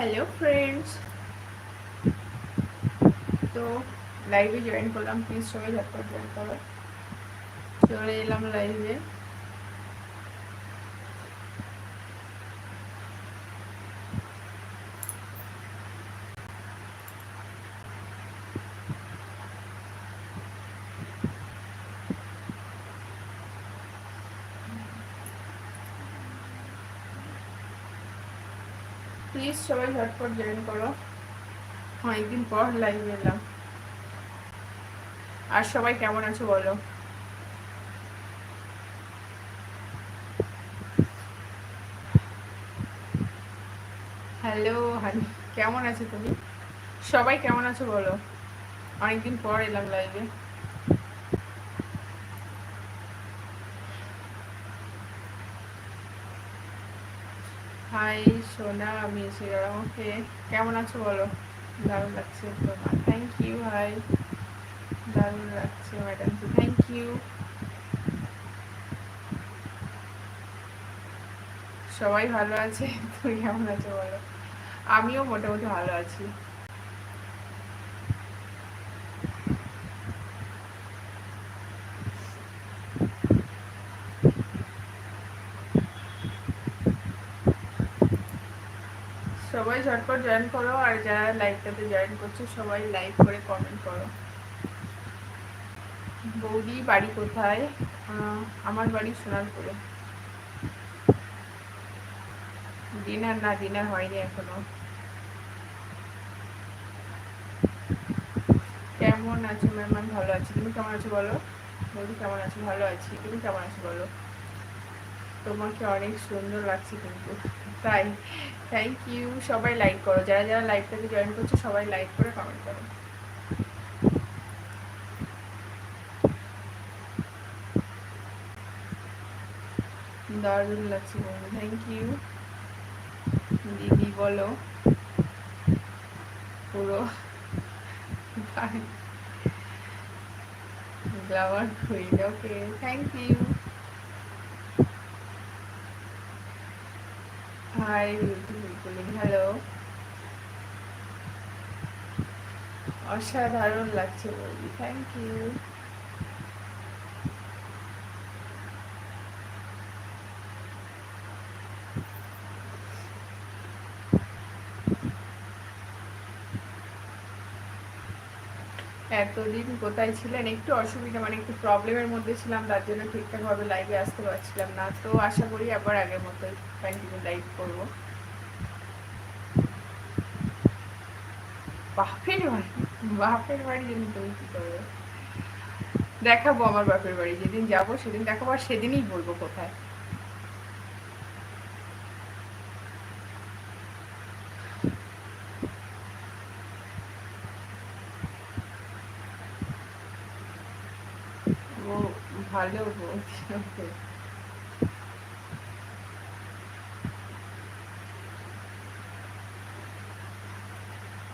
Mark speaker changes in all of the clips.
Speaker 1: Hello friends তো লাইভে join করলাম প্লিজ সবাই ঝটপট জয়েন করো চলে এলাম লাইভে প্লিজ সবাই ঝটপট জয়েন করো। অনেকদিন পর লাইভ এলাম আর সবাই কেমন আছো বলো? হ্যালো হানি কেমন আছো তুমি? সবাই কেমন আছো বলো? অনেকদিন পর এলাম লাইভে হাই সোনা আমি গেলাম ওকে। কেমন আছো বলো? দারুণ লাগছে তোমার থ্যাংক ইউ ভাই। দারুণ লাগছে ম্যাডাম জি। থ্যাংক ইউ সবাই ভালো আছে? তুমি কেমন আছো বলো? আমিও মোটামুটি ভালো আছি সবাই ঝটপট জয়েন করো, আর যারা লাইভটাতে জয়েন করছ, সবাই লাইভ করে কমেন্ট করো। বৌদি বাড়ি কোথায়? আমার বাড়ি সোনারপুরে। ডিনার না ডিনার হয়নি এখনও। কেমন আছো মেহমান ভালো আছি। তুমি কেমন আছো বলো? বৌদি কেমন আছো? ভালো আছি। তুমি কেমন আছো বলো? তোমাকে অনেক সুন্দর লাগছে কিন্তু। তাই থ্যাংক ইউ সবাই লাইক করো। যারা যারা লাইভটাকে জয়েন করছ, সবাই লাইক করে কমেন্ট করো। দারুণ লাগছে বন্ধু থ্যাংক ইউ দিদি বলো, পুরো glamour queen okay thank you hi. Hello অসাধারণ লাগছে বলি থ্যাংক ইউ এতদিন কোথায় ছিলেন? একটু অসুবিধা মানে একটু প্রবলেমের মধ্যে ছিলাম, তার জন্য ঠিকঠাকভাবে লাইভে আসতে পারছিলাম না। তো আশা করি আবার আগের মতোই কন্টিনিউ লাইভ করব। বাপের বাড়ি বাপের বাড়ি যেদিন তুমি কি করবে? দেখাবো আমার বাপের বাড়ি, যেদিন যাব সেদিন দেখাবো, আর সেদিনই বলব কোথায় ও ভালো বলছি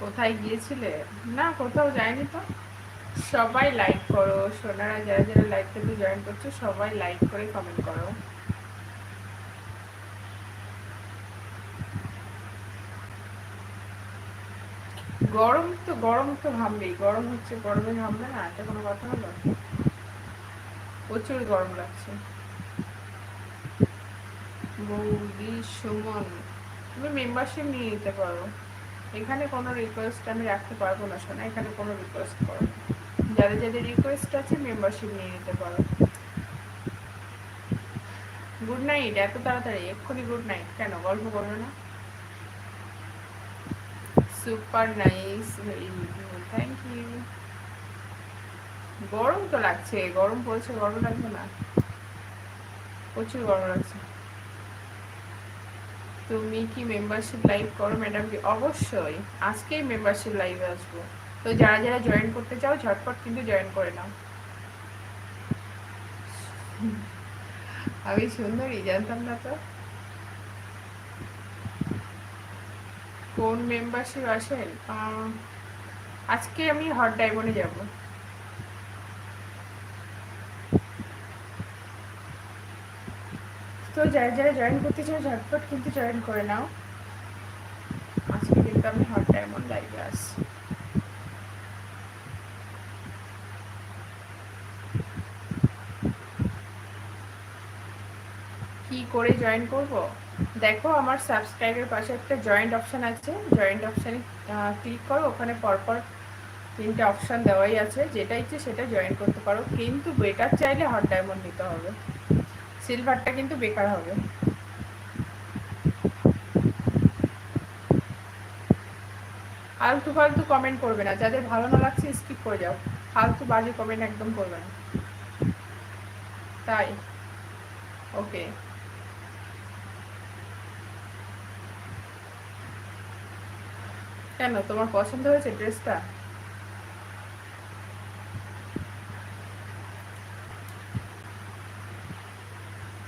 Speaker 1: কোথায় গিয়েছিলে? না, কোথাও যায়নি তো? সবাই লাইক করো। সোনারা, যারা যারা লাইক থেকে জয়েন করছ, সবাই লাইক করে কমেন্ট করো। গরম তো গরম তো ঘামবেই গরম হচ্ছে গরমে ঘামবে না, এটা কোনো কথা হলো? প্রচুর গরম লাগছে। বৌদি সুমন। তুমি মেম্বারশিপ নিয়ে নিতে পারো। এখানে কোনো রিকোয়েস্ট আমি রাখতে পারব না শোনা এখানে কোনো রিকোয়েস্ট করো যাদের যাদের রিকোয়েস্ট আছে মেম্বারশিপ নিয়ে নিতে পারো। গুড নাইট এত তাড়াতাড়ি। এক্ষুনি গুড নাইট কেন? গল্প করবে না? Super nice very thank you গরম তো লাগছে, গরম পড়ছে, গরম লাগবে না। প্রচুর গরম লাগছে। তুমি কি মেম্বারশিপ লাইভ করো ম্যাডাম কি? অবশ্যই, আজকেই মেম্বারশিপ লাইভে আসব। তো যারা যারা জয়েন করতে চাও, ঝটপট কিন্তু জয়েন করে নাও। আমি সুন্দরী, জানতাম না তো। কোন মেম্বারশিপ আসেন আজকে আমি হট ডায়মন্ডে যাব। তো যারা যারা জয়েন করতে চাও, ঝটপট কিন্তু জয়েন করে নাও। আজকে কিন্তু আমি হট ডায়মন্ড লাইভে আসছি কি করে জয়েন করব? দেখো, আমার সাবস্ক্রাইবের পাশে একটা জয়েন্ট অপশান আছে। জয়েন্ট অপশানে ক্লিক করো। ওখানে পরপর তিনটে অপশান দেওয়াই আছে। যেটা ইচ্ছে সেটা জয়েন করতে পারো। কিন্তু বেটার চাইলে হট ডায়মন্ড নিতে হবে। সিলভারটা কিন্তু বেকার হবে। আলতু ফালতু কমেন্ট করবে না। যাদের ভালো না লাগছে স্কিপ করে যাও। ফালতু বাজে কমেন্ট একদম করবে না। তাই। ওকে কেন? তোমার পছন্দ হয়েছে ড্রেসটা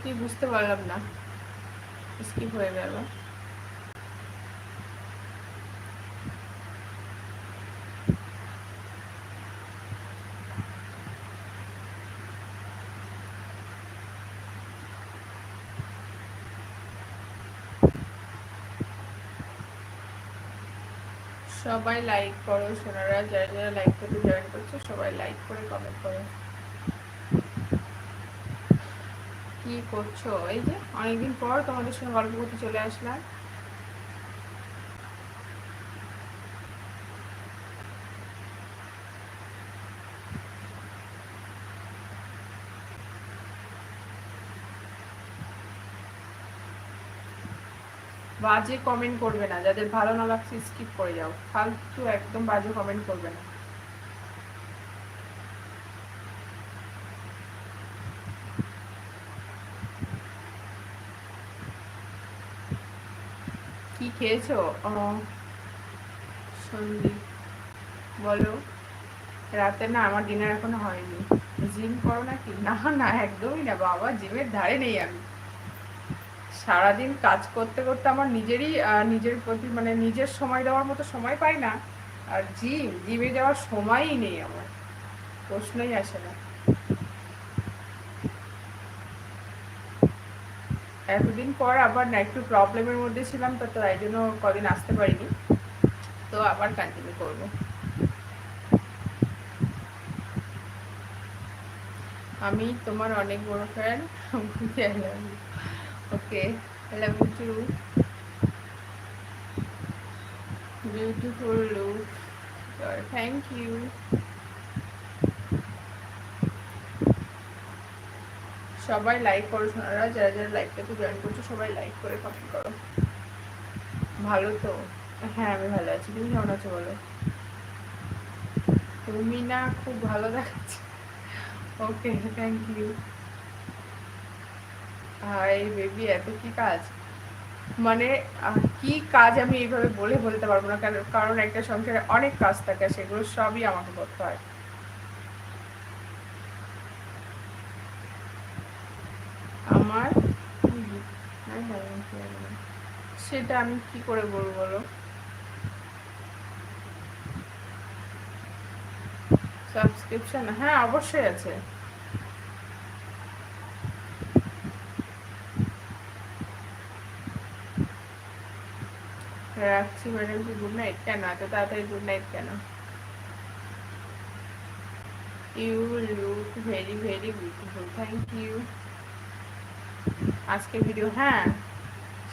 Speaker 1: কি বুঝতে পারলাম না। স্কিপ হয়ে গেল। সবাই লাইক করো সোনারা, যারা যারা লাইক করতে জয়েন করছ, সবাই লাইক করে কমেন্ট করো। কি করছ? এই যে অনেকদিন পর তোমাদের সঙ্গে গল্প করতে চলে আসলাম। বাজে কমেন্ট করবে না। যাদের ভালো না লাগছে স্কিপ করে যাও। ফালতু একদম বাজে কমেন্ট করবে না। খেয়েছো? সন্দীপ বলো। রাতে না আমার ডিনার এখনও হয়নি। জিম করো নাকি? না না একদমই না বাবা জিমের ধারে নেই আমি। সারাদিন কাজ করতে করতে আমার নিজেরই নিজের প্রতি মানে নিজের সময় দেওয়ার মতো সময় পাই না। আর জিম জিমে যাওয়ার সময়ই নেই আমার। প্রশ্নই আসে না। এতদিন পর আবার না একটু প্রবলেমের মধ্যে ছিলাম, তো তাই জন্য কদিন আসতে পারিনি তো আবার কন্টিনিউ করব আমি তোমার অনেক বড় fan okay. Beautiful look. Thank you. সবাই লাইক করো সোনারা, যারা যারা লাইকটাতে জয়েন করছ, সবাই লাইক করে কমেন্ট করো। ভালো তো? হ্যাঁ আমি ভালো আছি। তুমি কেমন আছো বলো? তুমি না খুব ভালো দেখাচ্ছে। Okay thank you hi baby এত কি কাজ? মানে কি কাজ আমি এইভাবে বলে বলতে পারব না। কারণ একটা সংসারে অনেক কাজ থাকে, সেগুলো সবই আমাকে করতে হয় আমার সেটা আমি কি করে বলব বলো? সাবস্ক্রিপশন হ্যাঁ অবশ্যই আছে। রাখছি ম্যাডাম কি গুড নাইট কেন? এত তাড়াতাড়ি গুড নাইট কেন? You look very very beautiful thank you আজকে ভিডিও হ্যাঁ।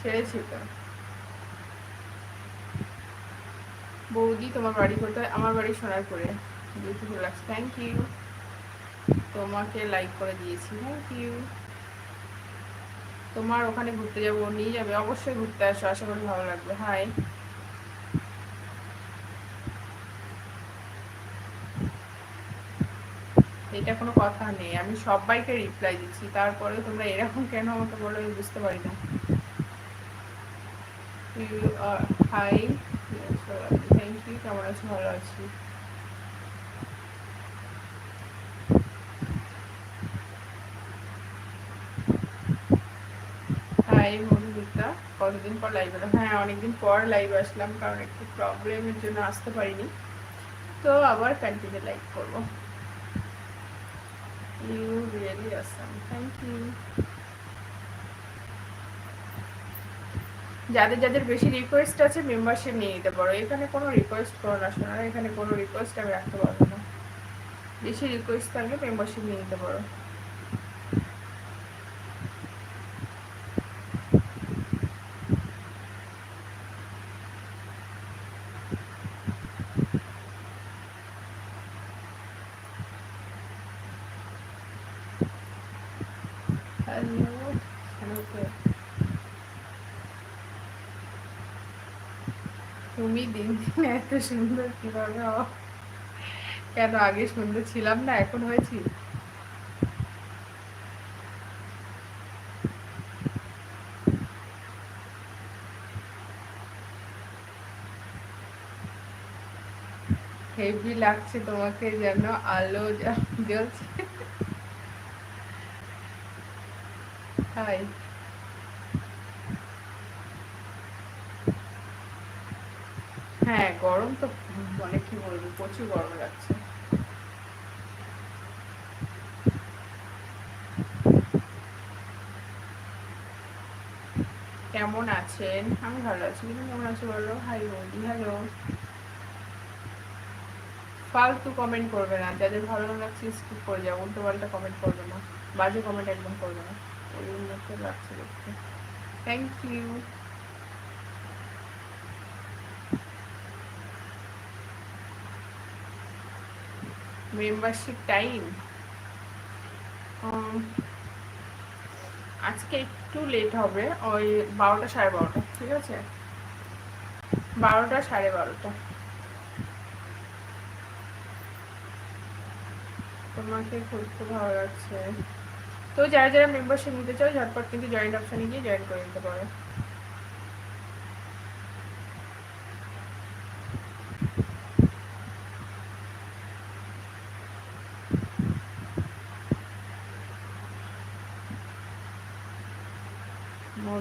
Speaker 1: ছেড়েছি তো বৌদি তোমার বাড়ি কোথায়? আমার বাড়ি সোনার করে বিউটিফুল লাগছে থ্যাংক ইউ তোমাকে লাইক করে দিয়েছি থ্যাংক ইউ তোমার ওখানে ঘুরতে যাব, নিয়ে যাবে, অবশ্যই ঘুরতে আসো, আশা করি ভালো লাগবে। হাই এটা কোনো কথা নেই, আমি সবাইকে রিপ্লাই দিচ্ছি তারপরে তোমরা এরকম কেন আমাকে বলো আমি বুঝতে পারি না। হাই থ্যাংক ইউ কেমন আছো ভালো আছি হাই মধুমিতা কতদিন পর লাইভ এলাম? হ্যাঁ অনেকদিন পর লাইভ আসলাম, কারণ একটু প্রবলেমের জন্য আসতে পারিনি। তো আবার কন্টিনিউ লাইভ করব। You really awesome thank you যাদের যাদের বেশি রিকোয়েস্ট আছে মেম্বারশিপ নিয়ে নিতে পারো। এখানে কোনো রিকোয়েস্ট করো না শোনা এখানে কোনো রিকোয়েস্ট আমি রাখতে পারব না। বেশি রিকোয়েস্ট থাকলে মেম্বারশিপ নিয়ে নিতে পারো। দিন দিন এত সুন্দর কেন আগে সুন্দর ছিলাম না, এখন হয়েছি? হেভি লাগছে তোমাকে যেন, আলো জ্বলছে। হাই। হ্যাঁ গরম তো মানে কি বলব, প্রচুর গরম লাগছে কেমন আছেন? আমি ভালো আছি। তুমি কেমন আছো বলো? হাই বৌদি হ্যালো ফালতু কমেন্ট করবে না। যাদের ভালো লাগছে স্কিপ করে যাও। উল্টো পাল্টা কমেন্ট করবে না। বাজে কমেন্ট একদম করবে না। ওই লাগছে দেখতে। থ্যাংক ইউ মেম্বারশিপ টাইম আজকে একটু লেট হবে, ওই বারোটা সাড়ে বারোটা, ঠিক আছে? বারোটা সাড়ে বারোটা। তোমাকে খুঁজতে ভালো লাগছে। তো যারা যারা মেম্বারশিপ নিতে চাও, ঝটপট কিন্তু জয়েন্ট অপশানে গিয়ে জয়েন করে নিতে পারো।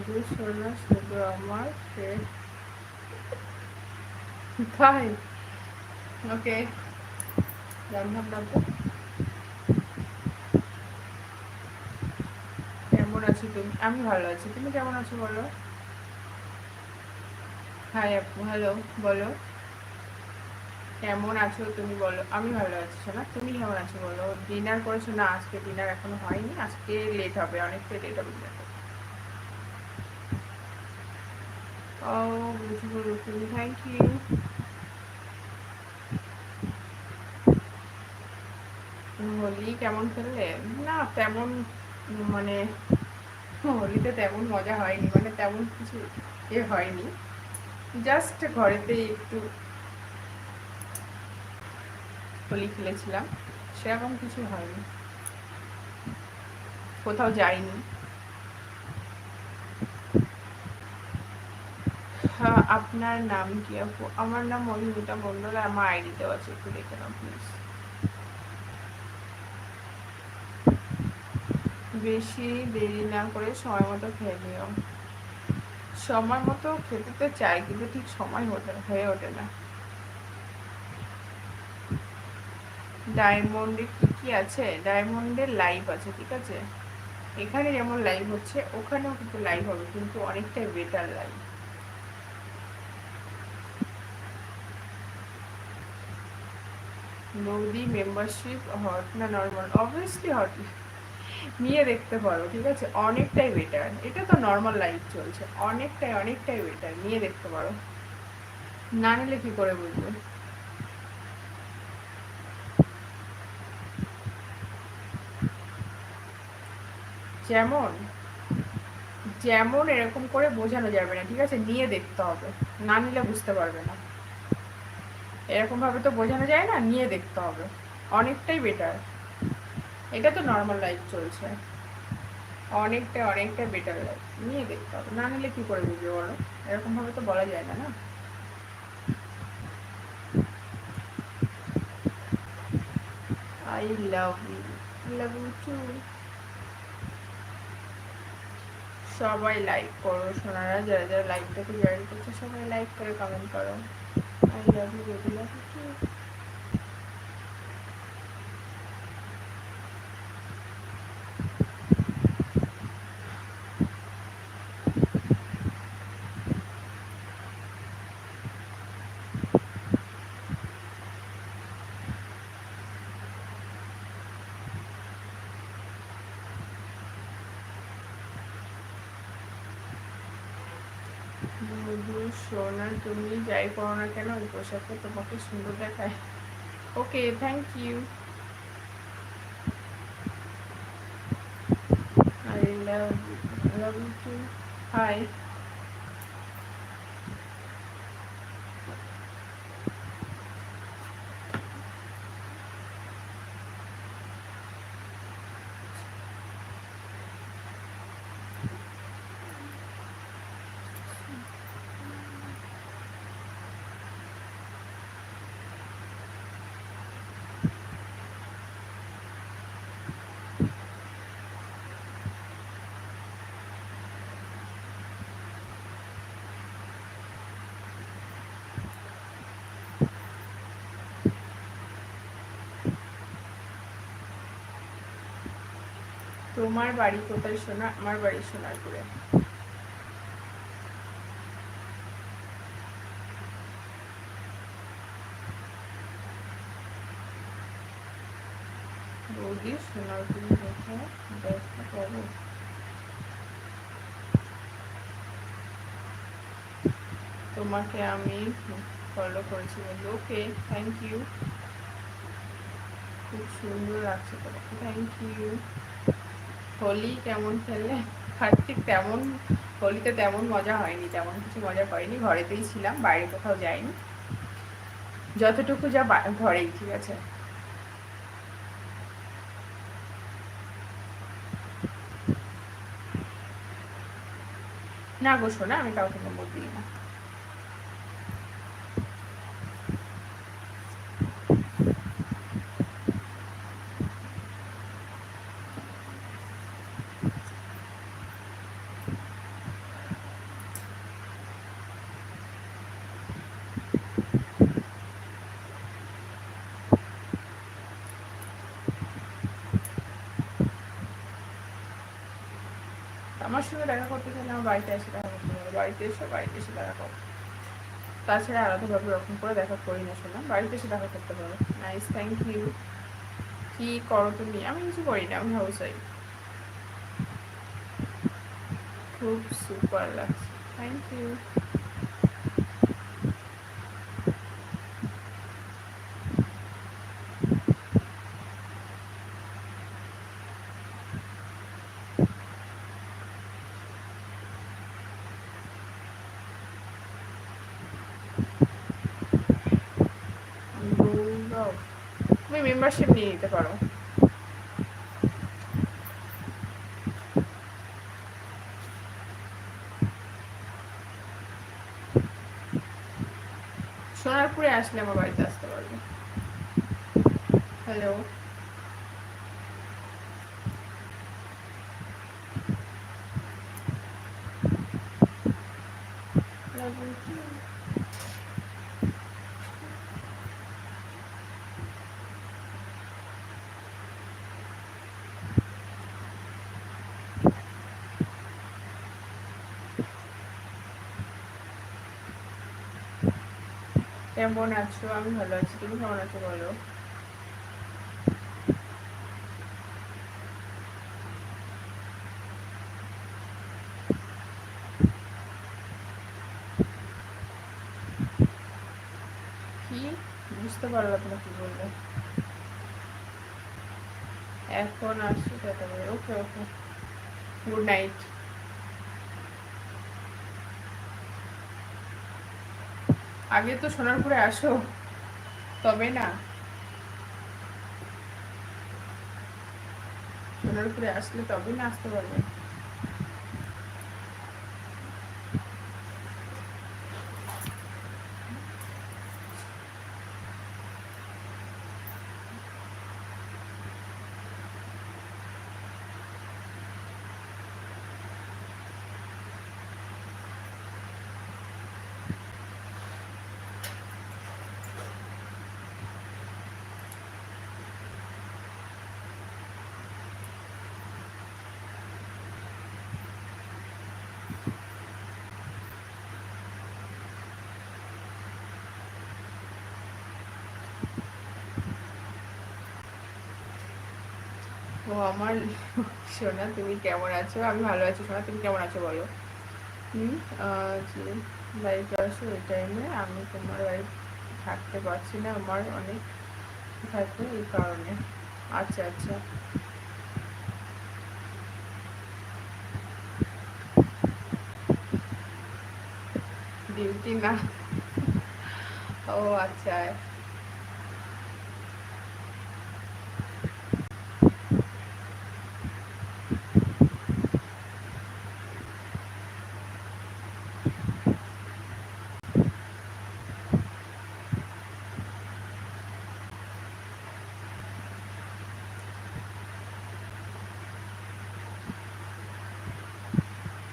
Speaker 1: মধুর সোনা শুধু আমার তাই ওকে জানলাম না তো কেমন আছো তুমি? আমি ভালো আছি। তুমি কেমন আছো বলো? হাই আপু হ্যালো বলো। কেমন আছো তুমি বলো? আমি ভালো আছি শোনা তুমি কেমন আছো বলো? ডিনার করেছ না? আজকে ডিনার এখনও হয়নি। আজকে লেট হবে অনেকটা লেট হবে। Oh, beautiful looking. Thank you. Holi কেমন খেললে না তেমন মানে হোলিতে তেমন মজা হয়নি মানে তেমন কিছু এ হয়নি জাস্ট ঘরেতেই একটু হোলি খেলেছিলাম সেরকম কিছু হয়নি কোথাও যাইনি হ্যাঁ আপনার নাম কি? আপু, আমার নাম মধুমিতা মন্ডল আমার আইডিতেও আছে, একটু দেখে নাও প্লিজ বেশি দেরি না করে সময় মতো খেয়ে নিও। সময় মতো খেতে তো চাই, কিন্তু ঠিক সময় হতে, হয়ে ওঠে না। ডায়মন্ডে কি কি আছে? ডায়মন্ডের লাইভ আছে, ঠিক আছে? এখানে যেমন লাইভ হচ্ছে, ওখানেও কিন্তু লাইভ হবে, কিন্তু অনেকটাই বেটার লাইভ বৌদি মেম্বারশিপ হট না নর্মাল অবভিয়াসলি হট নিয়ে দেখতে পারো, ঠিক আছে? অনেকটাই বেটার এটা তো নর্মাল লাইফ চলছে। অনেকটাই অনেকটাই বেটার নিয়ে দেখতে পারো। না নিলে কি করে বুঝবে যেমন যেমন এরকম করে বোঝানো যাবে না, ঠিক আছে? নিয়ে দেখতে হবে। না নিলে বুঝতে পারবে না। এরকম ভাবে তো বোঝানো যায় না, নিয়ে দেখতে হবে। অনেকটাই বেটার এটা তো নর্মাল লাইফ চলছে। অনেকটা অনেকটা বেটার লাইফ নিয়ে দেখতে হবে। না নিলে কি করে বুঝবে বলো? এরকম ভাবে তো বলা যায় না না? আই লাভ ইউ সবাই লাইক করো সোনারা, যারা যারা লাইকটাকে জয়েন করছে, সবাই লাইক করে কমেন্ট করো। Ay yazı gördüler. সোনা তুমি যাই করো না কেন? ওই পোশাকটা তোমাকে সুন্দর দেখায়। Okay thank you I love love you hi তোমার বাড়ি কোথায় শোনা আমার বাড়ি সোনারপুরে। বৌদি কোথায় তোমাকে আমি ফলো করেছি। ওকে থ্যাংক ইউ খুব সুন্দর লাগছে তোমাকে। থ্যাংক ইউ হোলি কেমন খেললে? কার্তিক তেমন, হোলিতে তেমন মজা হয়নি, তেমন কিছু মজা করিনি ঘরেতেই ছিলাম, বাইরে কোথাও যাইনি। যতটুকু যা ঘরেই, ঠিক আছে। না গো শোনা আমি কাউকে নম্বর দিই না আমার সঙ্গে দেখা করতে চাইলে আমার বাড়িতে এসে দেখা করতে হবে। বাড়িতে এসে বাড়িতে এসে দেখা করো। তাছাড়া আলাদাভাবে ওরকম করে দেখা করি না শোনা। বাড়িতে এসে দেখা করতে পারো নাইস থ্যাংক ইউ কি করো তুমি? আমি কিছু করি না, আমি হাউস আই খুব সুপার লাগছে। থ্যাংক ইউ তুমি মেম্বারশিপ নিয়ে নিতে পারো। সোনারপুরে আসলে আমার বাড়িতে আসতে পারবে। হ্যালো কেমন আছো, আমি ভালো আছি। তুমি কেমন আছো বলো? কি? বুঝতে পারলাম না কি বললে। এখন আসছি ওকে ওকে। Good night. আগে তো সোনারপুরে আসো তবে না। সোনারপুরে আসলে তবে না আসতে পারবে। আমার সোনা, তুমি কেমন আছো? আমি ভালো আছি। সোনা, তুমি কেমন আছো বলো? যে লাইফে আসো ওই টাইমে আমি তোমার লাইফ থাকতে পারছি না। আমার অনেক থাকবে এই কারণে। আচ্ছা আচ্ছা। ডিউটি না? ও আচ্ছা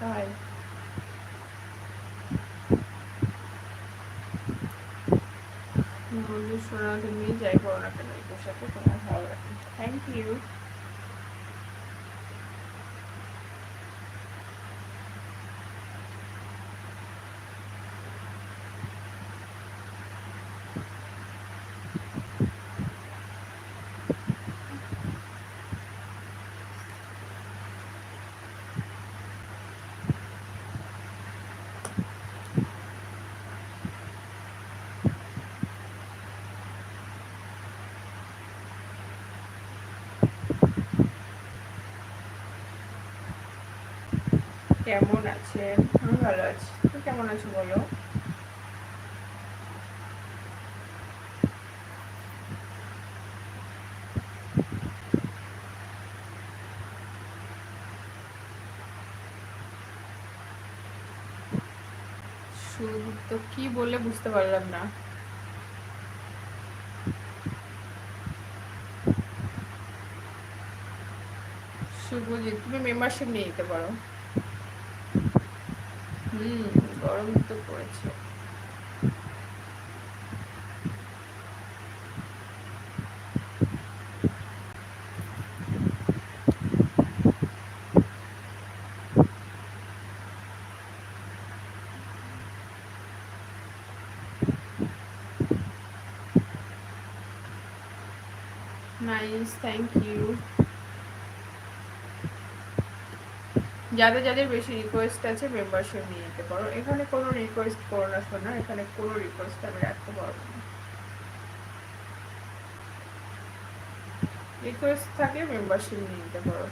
Speaker 1: তাই বন্ধু শোনা তুমি যাই করো না কেন এই পোশাকে তোমার ভালো লাগে থ্যাংক ইউ কেমন আছেন আমি ভালো আছি। তুই কেমন আছো বলো? তো কি বললে বুঝতে পারলাম না। শুভজিৎ তুমি মেম্বারশিপ নিয়ে নিতে পারো। হুম গরম তো পড়েছে নাইস থ্যাংক ইউ যাদের যাদের বেশি রিকোয়েস্ট আছে মেম্বারশিপ নিয়ে নিতে পারো। এখানে কোনো রিকোয়েস্ট করো না, শোনা, এখানে কোনো রিকোয়েস্ট আমি রাখতে পারব না। রিকোয়েস্ট থাকে মেম্বারশিপ নিয়ে নিতে পারো।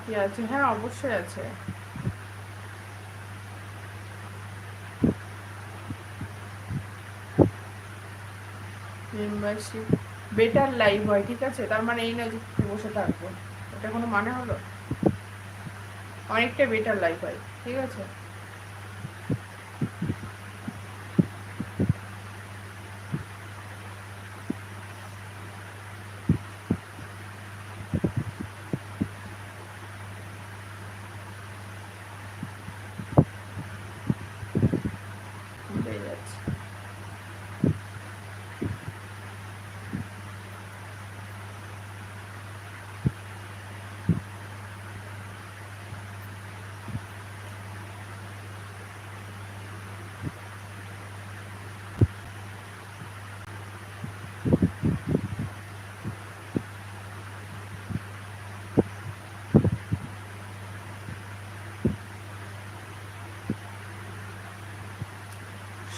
Speaker 1: কি আছে। হ্যাঁ অবশ্যই আছে। মেম্বারশিপ বেটার লাইফ হয়, ঠিক আছে? তার মানে এই না যে বসে থাকব। এটা কোনো মানে হলো? অনেকটা বেটার লাইফ হয়, ঠিক আছে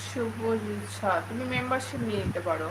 Speaker 1: শুভজিৎ তুমি মেম্বারশিপ নিয়ে নিতে পারো।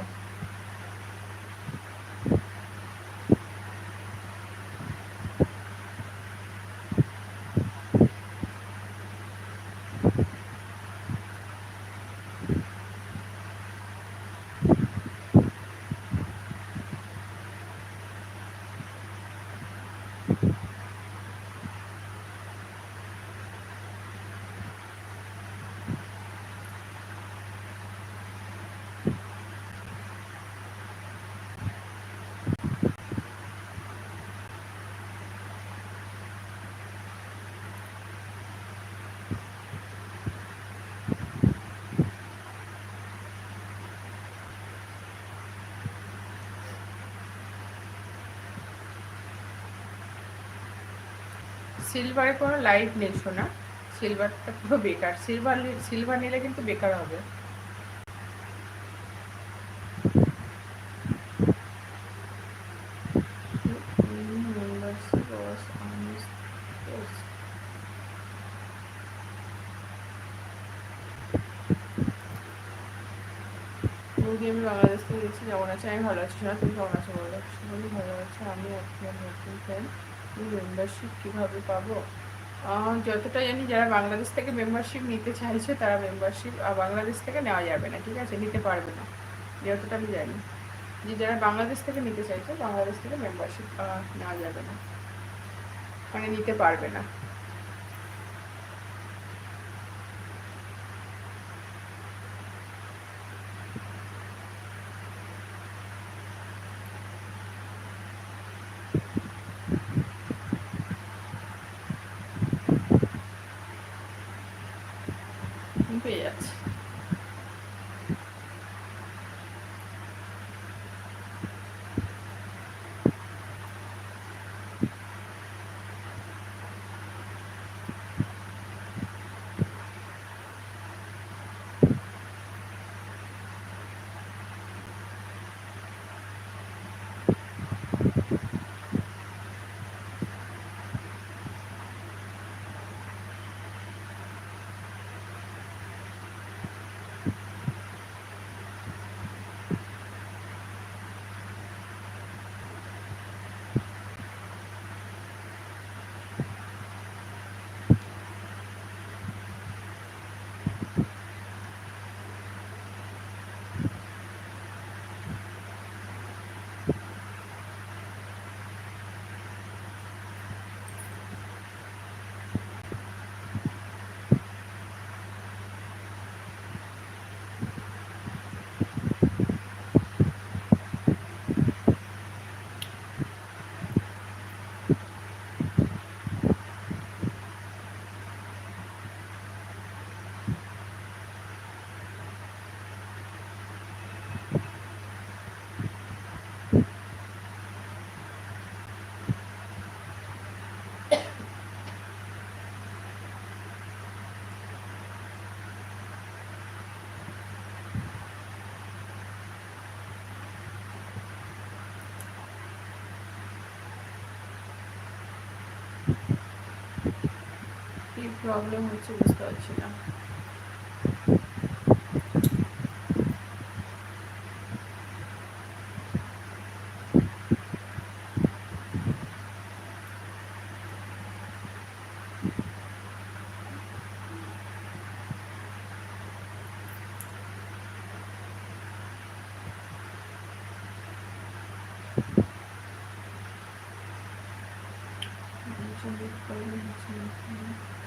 Speaker 1: সিলভারে কোনো লাইট নেই শোনা সিলভারটা পুরো বেকার। সিলভার সিলভার নিলে কিন্তু বেকার হবে। আমি বাংলাদেশ থেকে দেখছি, কেমন আছে? আমি ভালো আছি না তুমি কেমন আছো বলো? ভালো আছে? আমি আপনার নতুন তুমি মেম্বারশিপ কীভাবে পাবো? যতটা জানি যারা বাংলাদেশ থেকে মেম্বারশিপ নিতে চাইছে, তারা মেম্বারশিপ বাংলাদেশ থেকে নেওয়া যাবে না, ঠিক আছে? নিতে পারবে না, যতটা আমি জানি। যে যারা বাংলাদেশ থেকে নিতে চাইছে, বাংলাদেশ থেকে মেম্বারশিপ নেওয়া যাবে না। মানে নিতে পারবে না। প্রবলেম হচ্ছে বুঝতে পারছি না প্রবলেম হচ্ছে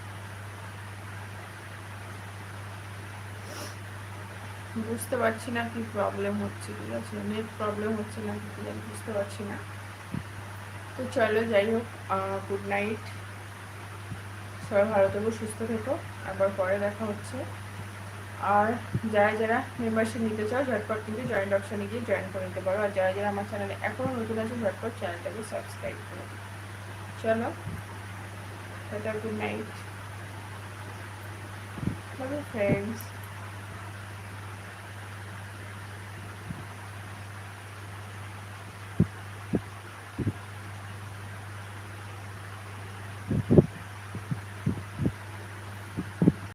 Speaker 1: বুঝতে পারছি না কি প্রবলেম হচ্ছে, ঠিক আছে? নেট প্রবলেম হচ্ছে না কি জানি, বুঝতে পারছি না। তো চলো, যাই হোক গুড নাইট সবাই ভালো থেকো, সুস্থ থেকো। আবার পরে দেখা হচ্ছে। আর যারা যারা মেম্বারশিপ নিতে চাও, ঝটপট কিন্তু জয়েন্ট অপশানে গিয়ে জয়েন করে নিতে পারো। আর যারা যারা আমার চ্যানেলে এখনও নতুন আছে, ঝটপট চ্যানেলটাকে সাবস্ক্রাইব করো চলো গুড নাইট ফ্রেন্ডস